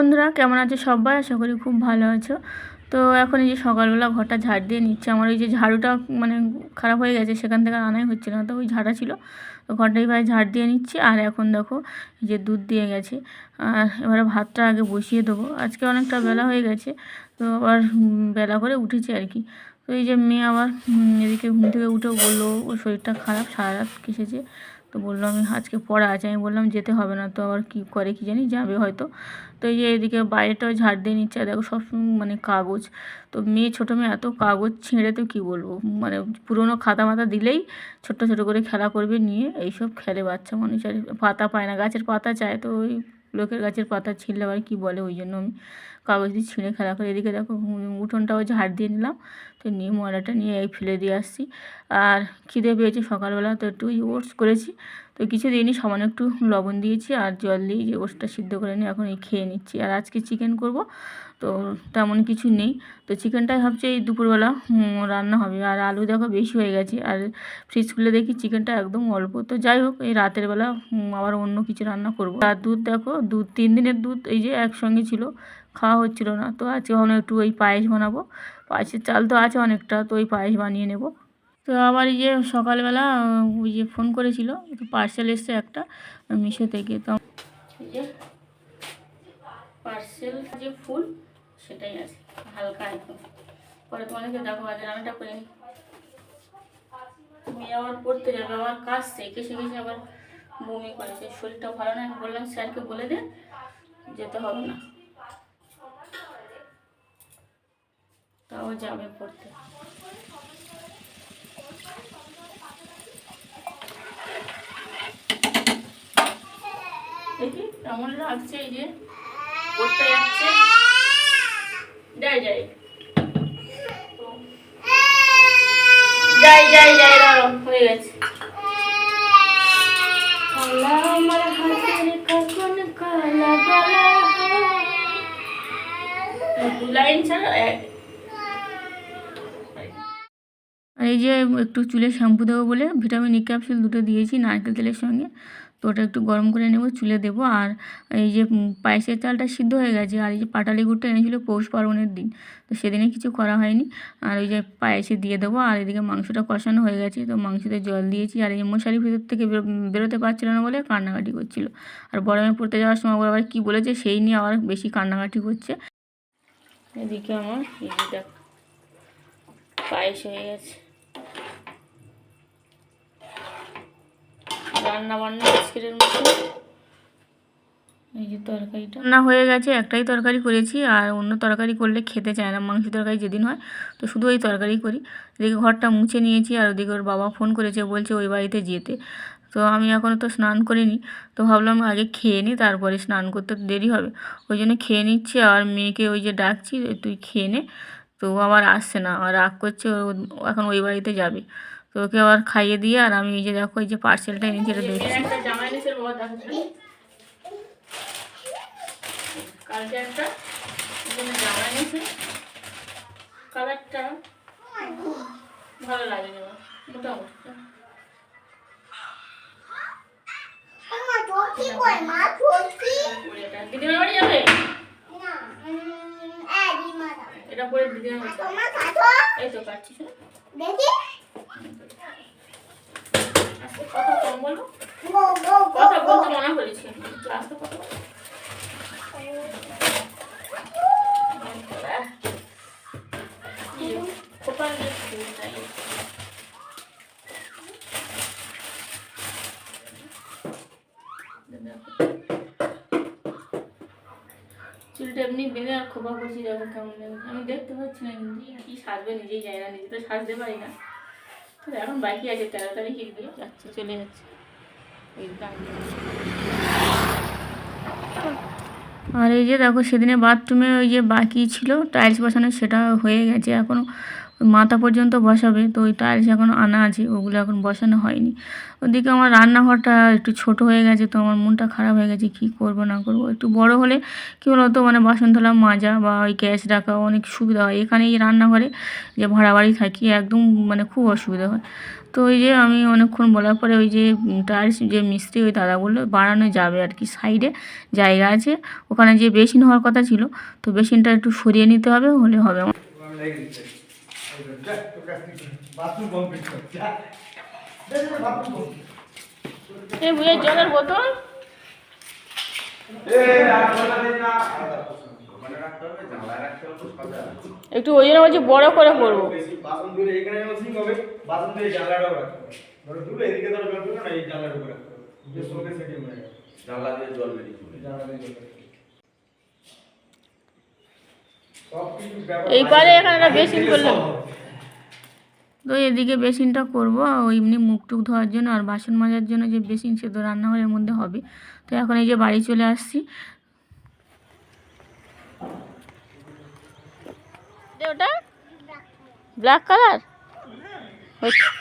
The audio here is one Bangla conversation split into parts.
বন্ধুরা, কেমন আছো সবাই? আশা করি খুব ভালো আছো। তো এখন এই যে সকালবেলা ঘরটা ঝাড় দিয়ে নিচ্ছে, আমার ওই যে ঝাড়ুটা মানে খারাপ হয়ে গেছে, সেখান থেকে আনাই হচ্ছিল না, তো ওই ঝাড়া ছিল। তো ঘরটা এইভাবে ঝাড় দিয়ে নিচ্ছি, আর এখন দেখো যে দুধ দিয়ে গেছে। আর এবারে ভাতটা আগে বসিয়ে দেবো। আজকে অনেকটা বেলা হয়ে গেছে, তো আবার বেলা করে উঠেছি আর কি। তো এই যে মেয়ে আবার এদিকে ঘুম থেকে উঠে বলল ওর শরীরটা খারাপ, সারা রাত কেসেছে। তো বলল, আমি আজকে পড়া আছে। আমি বললাম, যেতে হবে না। তো আবার কী করে কি জানি যাবে হয়তো। তো এই যে এদিকে বাইরেটাও ঝাড় দিয়ে নিচ্ছে দেখো সব মানে কাগজ। তো মেয়ে, ছোটো মেয়ে, এত কাগজ ছিঁড়ে তো কী বলব? মানে পুরোনো খাতা মাতা দিলেই ছোট্ট ছোটো করে খেলা করবে নিয়ে এইসব খেলে বাচ্চা মানুষ। আর পাতা পায় না, গাছের পাতা চায় তো ওই লোকের গাছের পাতা ছিঁড়লে আবার কী বলে ওই জন্য আমি কাগজ দিয়ে ছিঁড়ে খেলা করে। এদিকে দেখো উঠোনটাও ঝাড় দিয়ে নিলাম। তো নিয়ে ময়লাটা নিয়ে এই ফেলে দিয়ে আসছি। আর খিদে পেয়েছি সকালবেলা, তো একটু ওটস করেছি। তো কিছু দিনই সামান্য একটু লবণ দিয়েছি আর জল দিয়ে যে ওটসটা সিদ্ধ করে নিয়ে এখন এই খেয়ে নিচ্ছি। আর আজকে চিকেন করব, তো তেমন কিছু নেই। তো চিকেনটাই ভাবছি এই দুপুরবেলা রান্না হবে। আর আলু দেখো বেশি হয়ে গেছে, আর ফ্রিজ খুলে দেখি চিকেনটা একদম অল্প। তো যাই হোক, এই রাতের বেলা আবার অন্য কিছু রান্না করব। আর দুধ দেখো, দুধ, তিন দিনের দুধ এই যে একসঙ্গে ছিল। খাওয়া হচ্ছিল না। তো আজকে ভাবলাম একটু ওই পায়েস বানাবো। পায়েসের চাল তো আছে অনেকটা, তো ওই পায়েস বানিয়ে নেব। তো আবার এই যে সকালবেলা ওই যে ফোন করেছিল তো পার্সেল এসছে একটা, মিশো থেকে। তো পার্সেল যে ফুল, সেটাই আছে, হালকা একদম। পরে তোমাদেরকে দেখো আগে রান্নাটা করে নিই আবার পড়তে যাবে, আবার কাজ শিখে শিখেছে আবার বমি করেছে। শরীরটা ভালো না বললাম, স্যারকে বলে দে, যেতে হবে না। তাও যাবে পড়তে। দেখি কেমন লাগছে এই যে পড়তে যাচ্ছে। যাই যাই। যাই যাই যাই দাঁড়ো হয়ে গেছে। কালা আমার হাতের কখন কালা গলা দু লাইন ছাড়া আর এই যে একটু চুলে শ্যাম্পু দেবো বলে ভিটামিন ই ক্যাপসুল দুটো দিয়েছি, নারকেল তেলের সঙ্গে। তো ওটা একটু গরম করে নেব, চুলে দেবো। আর এই যে পায়েসের চালটা সিদ্ধ হয়ে গেছে, আর এই যে পাটালি গুড়টা এনেছিল পৌষ পার্বণের দিন, তো সেদিনে কিছু করা হয়নি। আর ওই যে পায়েসে দিয়ে দেবো, আর এদিকে মাংসটা কষানো হয়ে গেছে, তো মাংসতে জল দিয়েছি। আর এই যে মশারি ভিতর থেকে বেরো- বেরোতে পারছিল না বলে কান্নাকাটি করছিল। আর বড়মে পড়তে যাওয়ার সময় আবার কী বলেছে, সেই নিয়ে আবার বেশি কান্নাকাটি করছে। এদিকে আমার পায়েস হয়ে গেছে। রান্না বান্না আজকের মতো এই যে তরকারিটা। রান্না হয়ে গেছে, একটাই তরকারি করেছি, আর অন্য তরকারি করলে খেতে চায় না, মাংস তরকারি যেদিন হয়, তো শুধু ওই তরকারি করি। এদিকে ঘরটা মুছে নিয়েছি, আর ওদিকে ওর বাবা ফোন করেছে, বলছে ওই বাড়িতে যেতে। তো আমি এখনও তো স্নান করিনি, তো ভাবলাম আগে খেয়ে নিই তারপরে স্নান করতে দেরি হবে। ওই জন্য খেয়ে নিচ্ছি, আর মেয়েকে ওই যে ডাকছি তুই খেয়ে নে। তো আবার আসছে না, আর রাগ করছে এখন ওই বাড়িতে যাবে। তো ওকে আবার খাইয়ে দিয়ে আর আমি এই যে দেখো এই যে পার্সেলটা এনেছি এটা দেখছি কালকে একটা এখানে জামা এনেছে। কালারটা ভালো লাগে না মোটামুটি। মা টকি কই মা টকি দিদিমার বাড়ি যাবে? না উম, এই দি মা দাও। এটা পরে দিদিমার বাড়ি যাবে। তোমার কাটো এই তো কাটছি শোনো। দেখি আজকে কথা কম বলো গো গো গো কথা বলতে মনে করেছি ক্লাসে কথা বলো। কোপাল দিয়ে ফুলটাই। চুলটা এমনি বেঁধে আর খোপা করছি দেখো কেমন আমি দেখতে পাচ্ছি না কিন্তু কি সাজবে নিজেই যায় না নিজে তো সাজতে পারি না। আর এই যে দেখো, সেদিনে বাথরুমে ওই যে বাকি ছিল টাইলস বসানো, সেটা হয়ে গেছে এখনও মাথা পর্যন্ত বসাবে, তো ওই টাইলস এখনও আনা আছে, ওগুলো এখন বসানো হয়নি। ওদিকে আমার রান্নাঘরটা একটু ছোট হয়ে গেছে, তো আমার মনটা খারাপ হয়ে গেছে, কি করব, না করব। একটু বড় হলে কী বলতো মানে বাসন ধোলা মাজা বা ওই গ্যাস রাখা অনেক সুবিধা হয়। এখানে এই রান্নাঘরে যে ভাড়া বাড়ি থাকি, একদম মানে খুব অসুবিধা হয়। তো ওই যে আমি অনেকক্ষণ বলার পরে ওই যে টাইলস যে মিস্ত্রি ওই দাদা বলল বাড়ানো যাবে আর কি, সাইডে জায়গা আছে। ওখানে যে বেসিন হওয়ার কথা ছিল, তো বেসিনটা একটু সরিয়ে নিতে হবে, হলে হবে বাথরুম এই জলের বোতল? এ রাখলা দিন না। মানে রাখতে হবে জানলা রাখতে হবে সাজা একটু ওই জন্য বলছি বড় করে করব। বেশি এখানে এই জানলা দিয়ে জল বেরিয়ে চলে যায়। জানলা দিয়ে জল তো এদিকে বেসিনটা করব ওই এমনি মুখ টুক ধোয়ার জন্য আর বাসন মাজার জন্য যে বেসিন সে তো রান্নাঘরের মধ্যে হবে। তো এখন এই যে বাড়ি চলে আসছি। ওটা। ব্ল্যাক কালার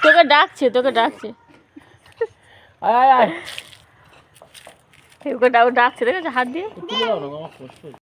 তোকে ডাকছে তোকে ডাকছে। আয় আয় আয়। ওকে ডাক- ডাকছে দেখেছ হাত দিয়ে?